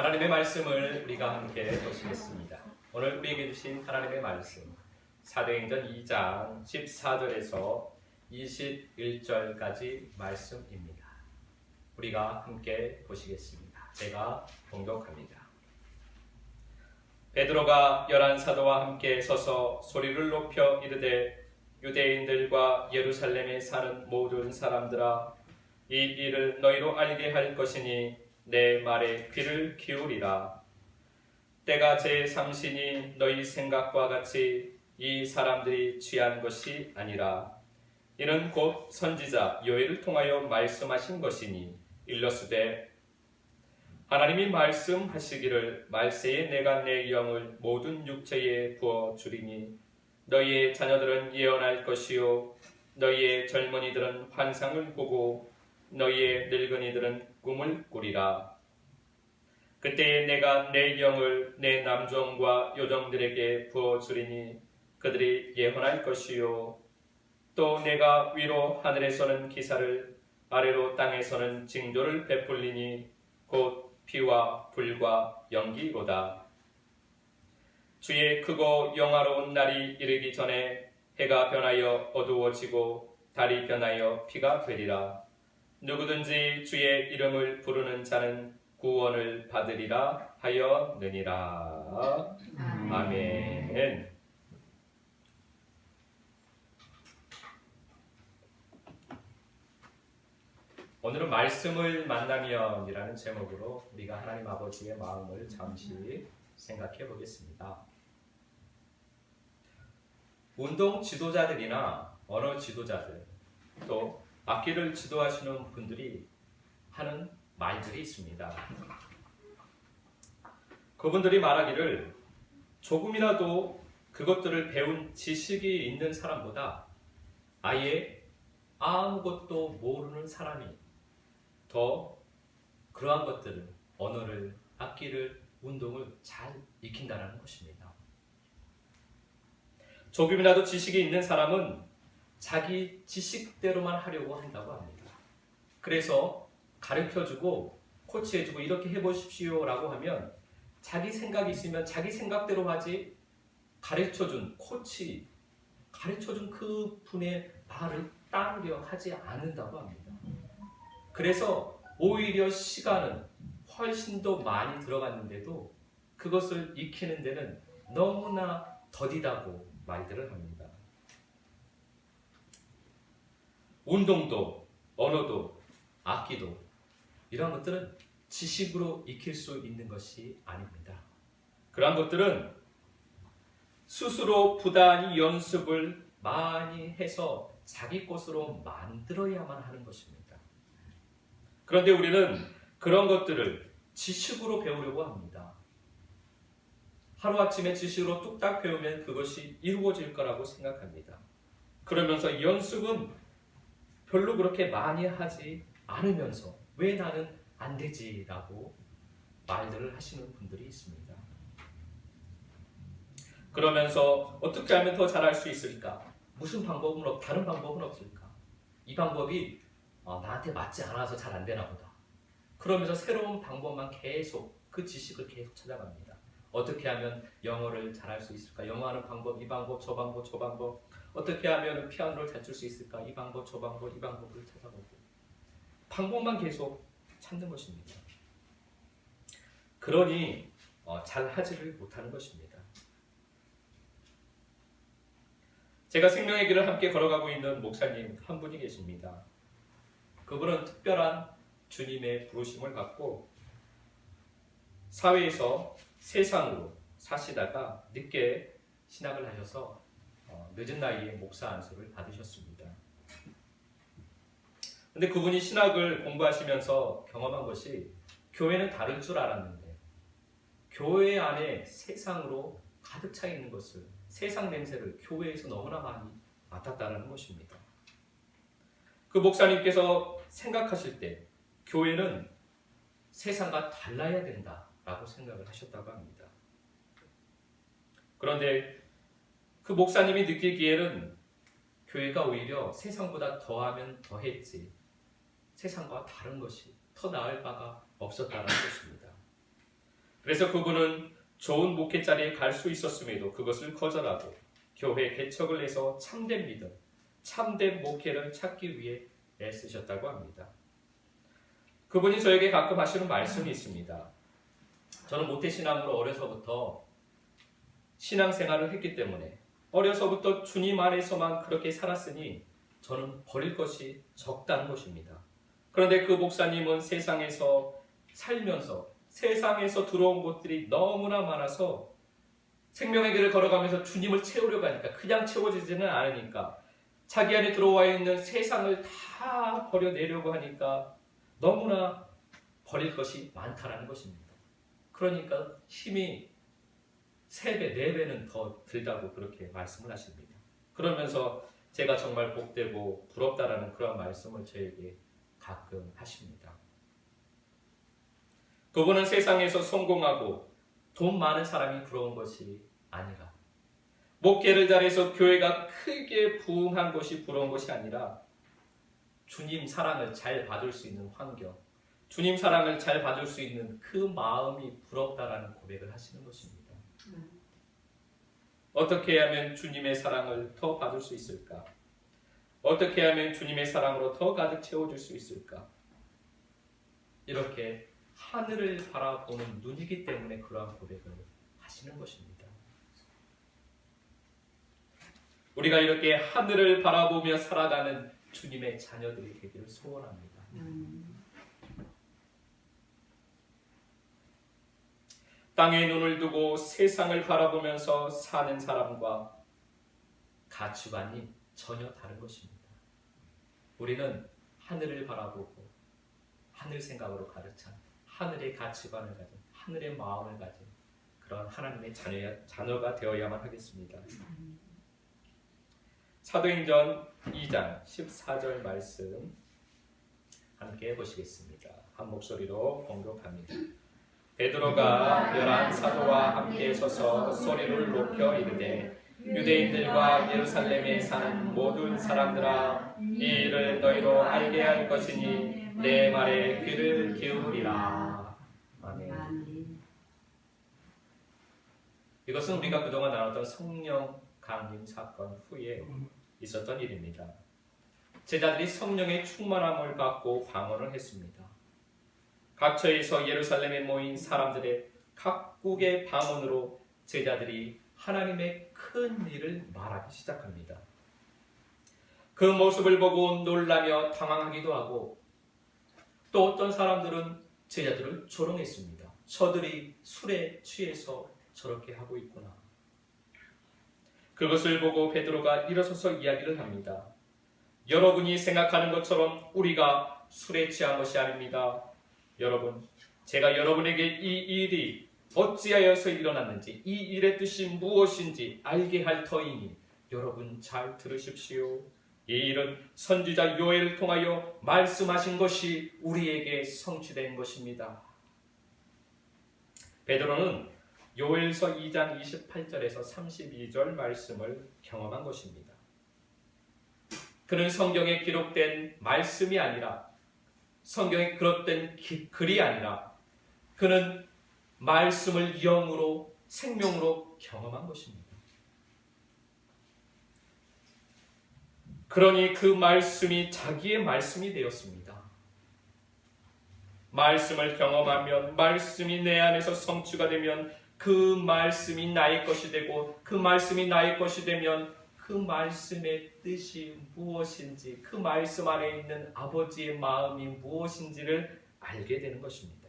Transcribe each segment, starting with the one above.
하나님의 말씀을 우리가 함께 보시겠습니다. 오늘 우리에게 주신 하나님의 말씀 사도행전 2장 14절에서 21절까지 말씀입니다. 우리가 함께 보시겠습니다. 제가 봉독합니다. 베드로가 열한 사도와 함께 서서 소리를 높여 이르되 유대인들과 예루살렘에 사는 모든 사람들아 이 일을 너희로 알게 할 것이니 내 말에 귀를 기울이라. 때가 제 삼신이 너희 생각과 같이 이 사람들이 취한 것이 아니라. 이는 곧 선지자 요엘을 통하여 말씀하신 것이니 일러스되 하나님이 말씀하시기를 말세에 내가 내 영을 모든 육체에 부어 주리니 너희의 자녀들은 예언할 것이요 너희의 젊은이들은 환상을 보고 너희의 늙은이들은 꿈을 꾸리라 그때에 내가 내 영을 내 남종과 요정들에게 부어 주리니 그들이 예언할 것이요 또 내가 위로 하늘에서는 기사를 아래로 땅에서는 징조를 베풀리니 곧 피와 불과 연기로다. 주의 크고 영화로운 날이 이르기 전에 해가 변하여 어두워지고 달이 변하여 피가 되리라. 누구든지 주의 이름을 부르는 자는 구원을 받으리라 하였느니라. 아멘. 오늘은 말씀을 만나면이라는 제목으로 우리가 하나님 아버지의 마음을 잠시 생각해 보겠습니다. 운동 지도자들이나 언어 지도자들 또 악기를 지도하시는 분들이 하는 말들이 있습니다. 그분들이 말하기를 조금이라도 그것들을 배운 지식이 있는 사람보다 아예 아무것도 모르는 사람이 더 그러한 것들을 언어를 악기를 운동을 잘 익힌다는 것입니다. 조금이라도 지식이 있는 사람은 자기 지식대로만 하려고 한다고 합니다. 그래서 가르쳐주고 코치해주고 이렇게 해보십시오라고 하면 자기 생각이 있으면 자기 생각대로 하지 가르쳐준 코치 가르쳐준 그 분의 말을 따르려 하지 않는다고 합니다. 그래서 오히려 시간은 훨씬 더 많이 들어갔는데도 그것을 익히는 데는 너무나 더디다고 말들을 합니다. 운동도, 언어도, 악기도 이런 것들은 지식으로 익힐 수 있는 것이 아닙니다. 그러한 것들은 스스로 부단히 연습을 많이 해서 자기 것으로 만들어야만 하는 것입니다. 그런데 우리는 그런 것들을 지식으로 배우려고 합니다. 하루아침에 지식으로 뚝딱 배우면 그것이 이루어질 거라고 생각합니다. 그러면서 연습은 별로 그렇게 많이 하지 않으면서 왜 나는 안 되지라고 말들을 하시는 분들이 있습니다. 그러면서 어떻게 하면 더 잘할 수 있을까? 무슨 방법은 없, 다른 방법은 없을까? 이 방법이 어, 나한테 맞지 않아서 잘 안 되나 보다. 그러면서 새로운 방법만 계속 그 지식을 계속 찾아갑니다. 어떻게 하면 영어를 잘할 수 있을까? 영어하는 방법, 이 방법, 저 방법, 저 방법. 어떻게 하면 피아노를 잘 칠 수 있을까? 이 방법, 저 방법, 이 방법을 찾아보고 방법만 계속 찾는 것입니다. 그러니 어, 잘 하지를 못하는 것입니다. 제가 생명의 길을 함께 걸어가고 있는 목사님 한 분이 계십니다. 그분은 특별한 주님의 부르심을 받고 사회에서 세상으로 사시다가 늦게 신학을 하셔서 어, 늦은 나이에 목사 안수를 받으셨습니다. 근데 그분이 신학을 공부하시면서 경험한 것이 교회는 다를 줄 알았는데 교회 안에 세상으로 가득 차 있는 것을 세상 냄새를 교회에서 너무나 많이 맡았다는 것입니다. 그 목사님께서 생각하실 때 교회는 세상과 달라야 된다 라고 생각을 하셨다고 합니다. 그런데 그 목사님이 느끼기에는 교회가 오히려 세상보다 더하면 더했지 세상과 다른 것이 더 나을 바가 없었다는 것입니다. 그래서 그분은 좋은 목회 자리에 갈 수 있었음에도 그것을 거절하고 교회 개척을 해서 참된 믿음, 참된 목회를 찾기 위해 애쓰셨다고 합니다. 그분이 저에게 가끔 하시는 말씀이 있습니다. 저는 모태신앙으로 어려서부터 신앙생활을 했기 때문에 어려서부터 주님 안에서만 그렇게 살았으니 저는 버릴 것이 적다는 것입니다. 그런데 그 목사님은 세상에서 살면서 세상에서 들어온 것들이 너무나 많아서 생명의 길을 걸어가면서 주님을 채우려고 하니까 그냥 채워지지는 않으니까 자기 안에 들어와 있는 세상을 다 버려내려고 하니까 너무나 버릴 것이 많다라는 것입니다. 그러니까 힘이 세 배, 네 배는 더 들다고 그렇게 말씀을 하십니다. 그러면서 제가 정말 복되고 부럽다라는 그런 말씀을 저에게 가끔 하십니다. 그분은 세상에서 성공하고 돈 많은 사람이 부러운 것이 아니라 목회를 잘해서 교회가 크게 부흥한 것이 부러운 것이 아니라 주님 사랑을 잘 받을 수 있는 환경, 주님 사랑을 잘 받을 수 있는 그 마음이 부럽다라는 고백을 하시는 것입니다. 어떻게 하면 주님의 사랑을 더 받을 수 있을까? 어떻게 하면 주님의 사랑으로 더 가득 채워줄 수 있을까? 이렇게 하늘을 바라보는 눈이기 때문에 그러한 고백을 하시는 것입니다. 우리가 이렇게 하늘을 바라보며 살아가는 주님의 자녀들이 되기를 소원합니다. 땅에 눈을 두고 세상을 바라보면서 사는 사람과 가치관이 전혀 다른 것입니다. 우리는 하늘을 바라보고 하늘 생각으로 가르쳐 하늘의 가치관을 가진 하늘의 마음을 가진 그런 하나님의 자녀, 자녀가 되어야만 하겠습니다. 사도행전 2장 14절 말씀 함께 보시겠습니다. 한 목소리로 공격합니다. 베드로가 열한 사도와 함께 서서 소리를 높여 이르되 유대인들과 예루살렘에 사는 모든 사람들아 이 일을 너희로 알게 할 것이니 내 말에 귀를 기울이라. 아멘. 이것은 우리가 그동안 나눴던 성령 강림 사건 후에 있었던 일입니다. 제자들이 성령의 충만함을 받고 방언을 했습니다. 각처에서 예루살렘에 모인 사람들의 각국의 방언으로 제자들이 하나님의 큰 일을 말하기 시작합니다. 그 모습을 보고 놀라며 당황하기도 하고 또 어떤 사람들은 제자들을 조롱했습니다. 저들이 술에 취해서 저렇게 하고 있구나. 그것을 보고 베드로가 일어서서 이야기를 합니다. 여러분이 생각하는 것처럼 우리가 술에 취한 것이 아닙니다. 여러분, 제가 여러분에게 이 일이 어찌하여서 일어났는지, 이 일의 뜻이 무엇인지 알게 할 터이니 여러분 잘 들으십시오. 이 일은 선지자 요엘을 통하여 말씀하신 것이 우리에게 성취된 것입니다. 베드로는 요엘서 2장 28절에서 32절 말씀을 경험한 것입니다. 그는 성경에 기록된 말씀이 아니라 성경에 기- 글이 아니라 그는 말씀을 영으로 생명으로 경험한 것입니다. 그러니 그 말씀이 자기의 말씀이 되었습니다. 말씀을 경험하면 말씀이 내 안에서 성취가 되면 그 말씀이 나의 것이 되고 그 말씀이 나의 것이 되면 그 말씀의 뜻이 무엇인지 그 말씀 안에 있는 아버지의 마음이 무엇인지를 알게 되는 것입니다.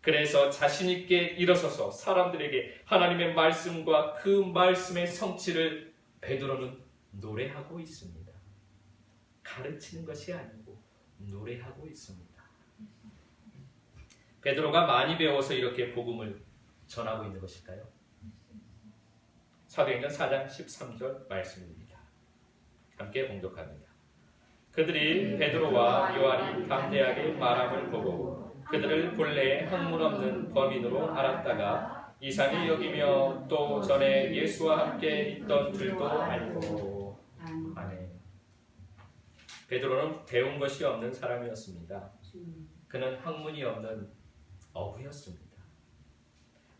그래서 자신 있게 일어서서 사람들에게 하나님의 말씀과 그 말씀의 성취를 베드로는 노래하고 있습니다. 가르치는 것이 아니고 노래하고 있습니다. 베드로가 많이 배워서 이렇게 복음을 전하고 있는 것일까요? 사도행전 4장 13절 말씀입니다. 함께 봉독합니다. 그들이 베드로와 요한이 담대하게 말함을 보고 그들을 본래 학문 없는 범인으로 알았다가 이상히 여기며 또 전에 예수와 함께 있던 줄도 알고 아멘. 베드로는 배운 것이 없는 사람이었습니다. 그는 학문이 없는 어부였습니다.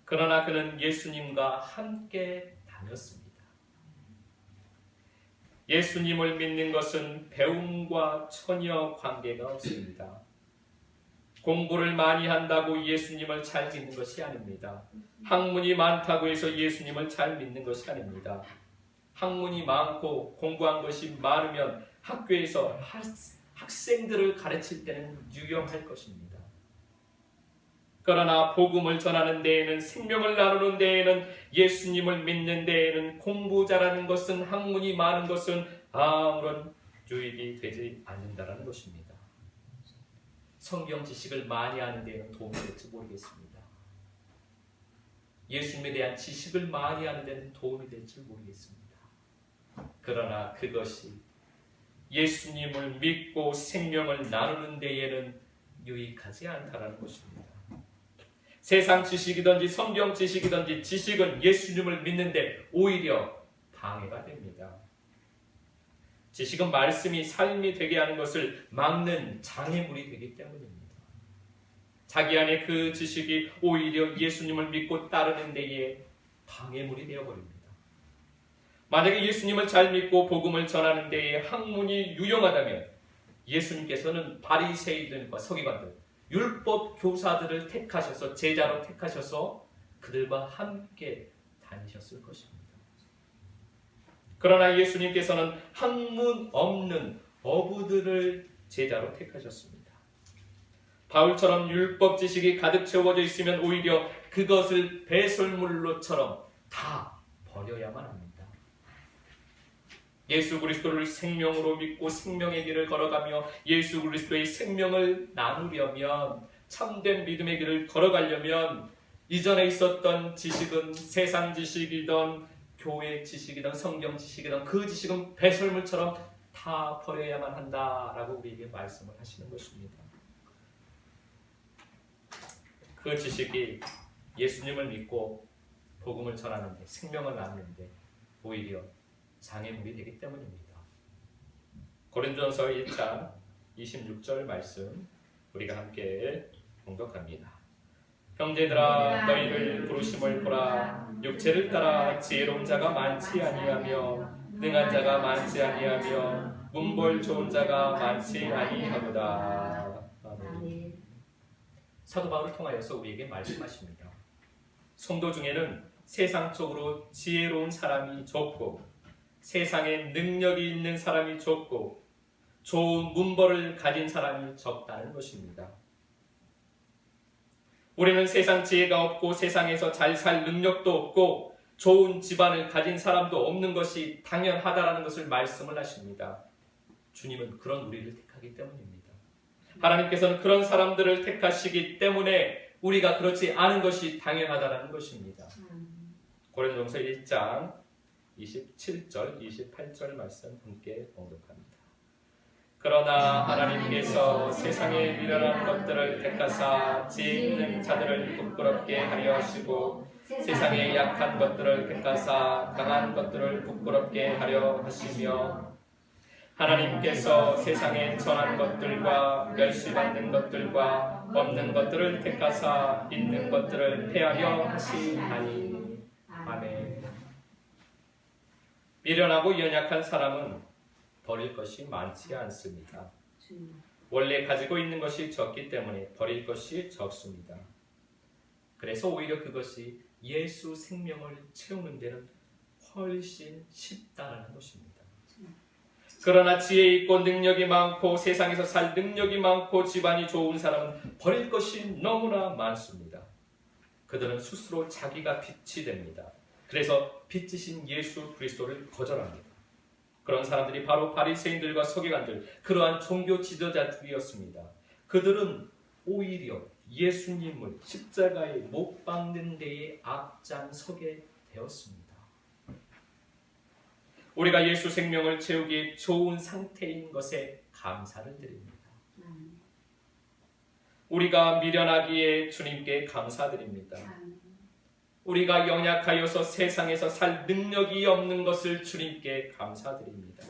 그러나 그는 예수님과 함께 다녔습니다. 예수님을 믿는 것은 배움과 전혀 관계가 없습니다. 공부를 많이 한다고 예수님을 잘 믿는 것이 아닙니다. 학문이 많다고 해서 예수님을 잘 믿는 것이 아닙니다. 학문이 많고 공부한 것이 많으면 학교에서 학- 학생들을 가르칠 때는 유용할 것입니다. 그러나 복음을 전하는 데에는 생명을 나누는 데에는 예수님을 믿는 데에는 공부 잘하는 것은 학문이 많은 것은 아무런 유익이 되지 않는다라는 것입니다. 성경 지식을 많이 하는 데에는 도움이 될지 모르겠습니다. 예수님에 대한 지식을 많이 하는 데는 도움이 될지 모르겠습니다. 그러나 그것이 예수님을 믿고 생명을 나누는 데에는 유익하지 않다라는 것입니다. 세상 지식이든지 성경 지식이든지 지식은 예수님을 믿는데 오히려 방해가 됩니다. 지식은 말씀이 삶이 되게 하는 것을 막는 장애물이 되기 때문입니다. 자기 안에 그 지식이 오히려 예수님을 믿고 따르는 데에 방해물이 되어버립니다. 만약에 예수님을 잘 믿고 복음을 전하는 데에 학문이 유용하다면 예수님께서는 바리새인들과 서기관들, 율법 교사들을 택하셔서 제자로 택하셔서 그들과 함께 다니셨을 것입니다. 그러나 예수님께서는 학문 없는 어부들을 제자로 택하셨습니다. 바울처럼 율법 지식이 가득 채워져 있으면 오히려 그것을 배설물로처럼 다 버려야만 합니다. 예수 그리스도를 생명으로 믿고 생명의 길을 걸어가며 예수 그리스도의 생명을 나누려면 참된 믿음의 길을 걸어가려면 이전에 있었던 지식은 세상 지식이든 교회 지식이든 성경 지식이든 그 지식은 배설물처럼 다 버려야만 한다라고 우리에게 말씀을 하시는 것입니다. 그 지식이 예수님을 믿고 복음을 전하는데 생명을 나누는데 오히려 장애물이 되기 때문입니다. 고린도전서 1장 26절 말씀 우리가 함께 공독합니다. 형제들아 너희를 부르심을 보라 육체를 따라 지혜로운 자가 많지 아니하며 능한 자가 많지 아니하며 문벌 좋은 자가 많지 아니하도다. 아멘. 사도 바울을 통하여서 우리에게 말씀하십니다. 성도 중에는 세상적으로 지혜로운 사람이 적고 세상에 능력이 있는 사람이 적고 좋은 문벌을 가진 사람이 적다는 것입니다. 우리는 세상 지혜가 없고 세상에서 잘 살 능력도 없고 좋은 집안을 가진 사람도 없는 것이 당연하다라는 것을 말씀을 하십니다. 주님은 그런 우리를 택하기 때문입니다. 하나님께서는 그런 사람들을 택하시기 때문에 우리가 그렇지 않은 것이 당연하다라는 것입니다. 고린도전서 1장 27절, 28절 말씀 함께 봉독합니다. 그러나 하나님께서 세상에 미련한 것들을 택하사 지혜 있는 자들을 부끄럽게 하려 하시고 세상에 약한 것들을 택하사 강한 것들을 부끄럽게 하려 하시며 하나님께서 세상에 전한 것들과 멸시받는 것들과 없는 것들을 택하사 있는 것들을 폐하려 하시나니 아멘. 미련하고 연약한 사람은 버릴 것이 많지 않습니다. 원래 가지고 있는 것이 적기 때문에 버릴 것이 적습니다. 그래서 오히려 그것이 예수 생명을 채우는 데는 훨씬 쉽다라는 것입니다. 그러나 지혜 있고 능력이 많고 세상에서 살 능력이 많고 집안이 좋은 사람은 버릴 것이 너무나 많습니다. 그들은 스스로 자기가 빛이 됩니다. 그래서 빛이신 예수 그리스도를 거절합니다. 그런 사람들이 바로 바리새인들과 서기관들 그러한 종교 지도자들이었습니다. 그들은 오히려 예수님을 십자가에 못 박는 데에 앞장서게 되었습니다. 우리가 예수 생명을 채우기 좋은 상태인 것에 감사를 드립니다. 우리가 미련하기에 주님께 감사드립니다. 우리가 연약하여서 세상에서 살 능력이 없는 것을 주님께 감사드립니다.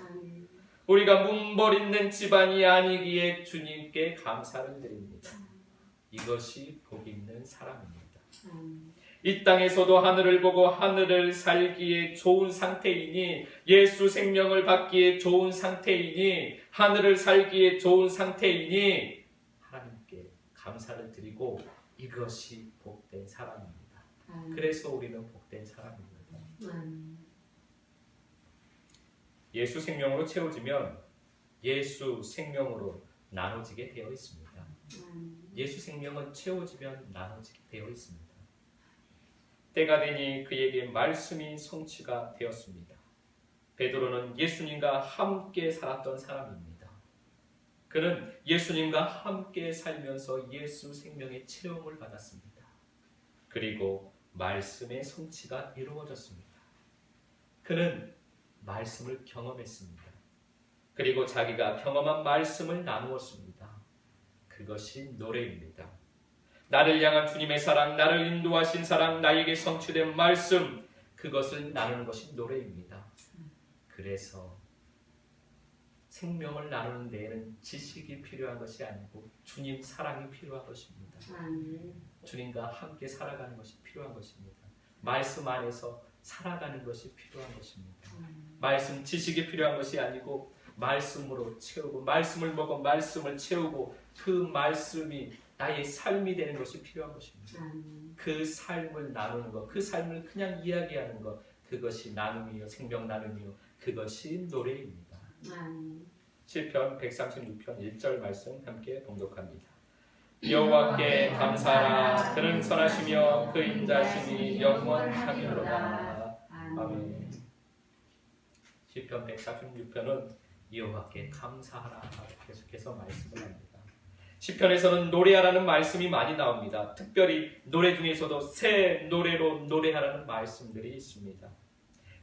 우리가 문벌 있는 집안이 아니기에 주님께 감사를 드립니다. 이것이 복 있는 사람입니다. 이 땅에서도 하늘을 보고 하늘을 살기에 좋은 상태이니 예수 생명을 받기에 좋은 상태이니 하늘을 살기에 좋은 상태이니 하나님께 감사를 드리고 이것이 복된 사람입니다. 아멘. 그래서 우리는 복된 사람입니다. 아멘. 예수 생명으로 채워지면 예수 생명으로 나눠지게 되어 있습니다. 아멘. 예수 생명은 채워지면 나눠지게 되어 있습니다. 때가 되니 그에게 말씀이 성취가 되었습니다. 베드로는 예수님과 함께 살았던 사람입니다. 그는 예수님과 함께 살면서 예수 생명의 체험을 받았습니다. 그리고 말씀의 성취가 이루어졌습니다. 그는 말씀을 경험했습니다. 그리고 자기가 경험한 말씀을 나누었습니다. 그것이 노래입니다. 나를 향한 주님의 사랑, 나를 인도하신 사랑, 나에게 성취된 말씀, 그것을 나누는 것이 노래입니다. 그래서 생명을 나누는 데에는 지식이 필요한 것이 아니고 주님 사랑이 필요한 것입니다. 아멘. 주님과 함께 살아가는 것이 필요한 것입니다. 말씀 안에서 살아가는 것이 필요한 것입니다. 아멘. 말씀 지식이 필요한 것이 아니고 말씀으로 채우고 말씀을 먹어 말씀을 채우고 그 말씀이 나의 삶이 되는 것이 필요한 것입니다. 아멘. 그 삶을 나누는 것, 그 삶을 그냥 이야기하는 것, 그것이 나눔이요 생명 나눔이요 그것이 노래입니다. 아멘. 시편 136편 1절 말씀 함께 봉독합니다. 여호와께 감사하라 그는 선하시며 그 인자심이 영원하미로다. 아멘. 시편 146편은 여호와께 감사하라 계속해서 말씀을 합니다. 시편에서는 노래하라는 말씀이 많이 나옵니다. 특별히 노래 중에서도 새 노래로 노래하라는 말씀들이 있습니다.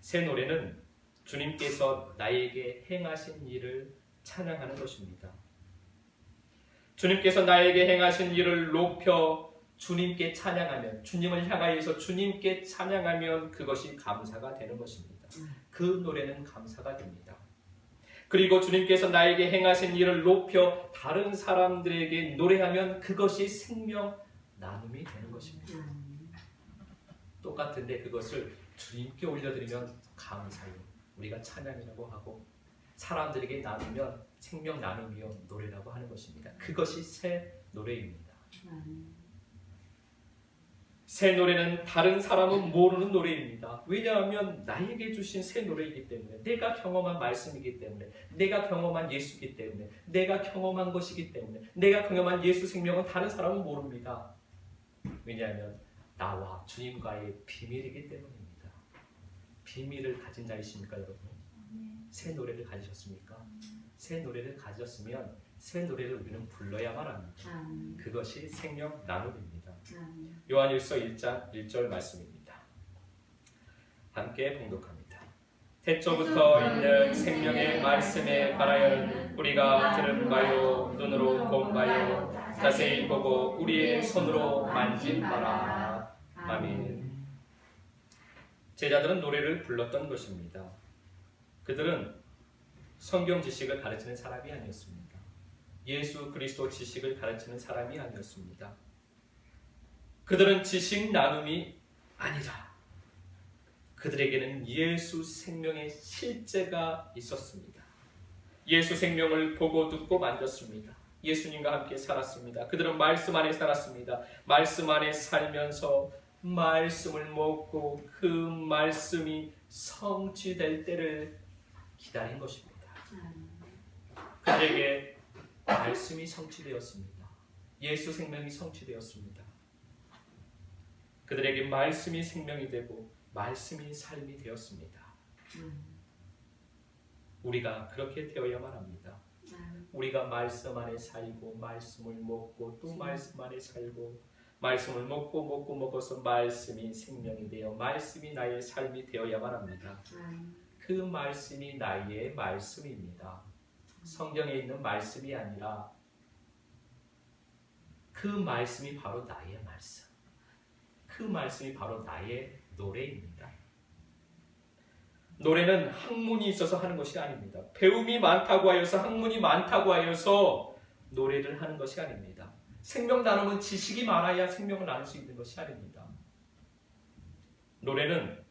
새 노래는 주님께서 나에게 행하신 일을 찬양하는 것입니다. 주님께서 나에게 행하신 일을 높여 주님께 찬양하면 주님을 향하여서 주님께 찬양하면 그것이 감사가 되는 것입니다. 그 노래는 감사가 됩니다. 그리고 주님께서 나에게 행하신 일을 높여 다른 사람들에게 노래하면 그것이 생명 나눔이 되는 것입니다. 똑같은데 그것을 주님께 올려드리면 감사요. 우리가 찬양이라고 하고 사람들에게 나누면 생명 나눔이요 노래라고 하는 것입니다. 그것이 새 노래입니다. 새 노래는 다른 사람은 모르는 노래입니다. 왜냐하면 나에게 주신 새 노래이기 때문에 내가 경험한 말씀이기 때문에 내가 경험한 예수이기 때문에 내가 경험한 것이기 때문에 내가 경험한 예수 생명은 다른 사람은 모릅니다. 왜냐하면 나와 주님과의 비밀이기 때문입니다. 비밀을 가진 자이십니까 여러분? 새 노래를 가지셨습니까? 새 노래를 가졌으면 새 노래를 우리는 불러야만 합니다. 아멘. 그것이 생명 나눔입니다. 아멘. 요한일서 1장 1절 말씀입니다. 함께 봉독합니다. 태초부터 있는 생명의 말씀에 관하여 우리가 들은 바요 눈으로 본 바요 자세히 보고 우리의 손으로 만진 바라. 아멘. 제자들은 노래를 불렀던 것입니다. 그들은 성경 지식을 가르치는 사람이 아니었습니다. 예수 그리스도 지식을 가르치는 사람이 아니었습니다. 그들은 지식 나눔이 아니라 그들에게는 예수 생명의 실제가 있었습니다. 예수 생명을 보고 듣고 만졌습니다. 예수님과 함께 살았습니다. 그들은 말씀 안에 살았습니다. 말씀 안에 살면서 말씀을 먹고 그 말씀이 성취될 때를 기다린 것입니다. 아멘. 그들에게 말씀이 성취되었습니다. 예수 생명이 성취되었습니다. 그들에게 말씀이 생명이 되고 말씀이 삶이 되었습니다. 아멘. 우리가 그렇게 되어야만 합니다. 아멘. 우리가 말씀 안에 살고 말씀을 먹고 또 말씀 안에 살고 말씀을 먹고 먹고 먹어서 말씀이 생명이 되어 말씀이 나의 삶이 되어야만 합니다. 그 말씀이 나의 말씀입니다. 성경에 있는 말씀이 아니라 그 말씀이 바로 나의 말씀. 그 말씀이 바로 나의 노래입니다. 노래는 학문이 있어서 하는 것이 아닙니다. 배움이 많다고 하여서 학문이 많다고 하여서 노래를 하는 것이 아닙니다. 생명 나눔은 지식이 많아야 생명을 나눌 수 있는 것이 아닙니다. 노래는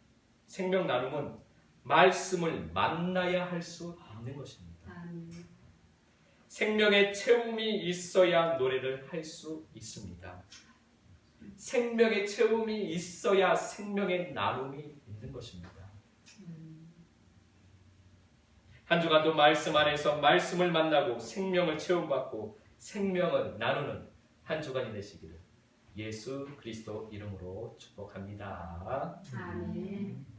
생명 나눔은 말씀을 만나야 할 수 있는 것입니다. 생명의 채움이 있어야 노래를 할 수 있습니다. 생명의 채움이 있어야 생명의 나눔이 있는 것입니다. 음. 한 주간도 말씀 안에서 말씀을 만나고 생명을 채움받고 생명을 나누는 한 주간이 되시기를 예수 그리스도 이름으로 축복합니다. 아멘.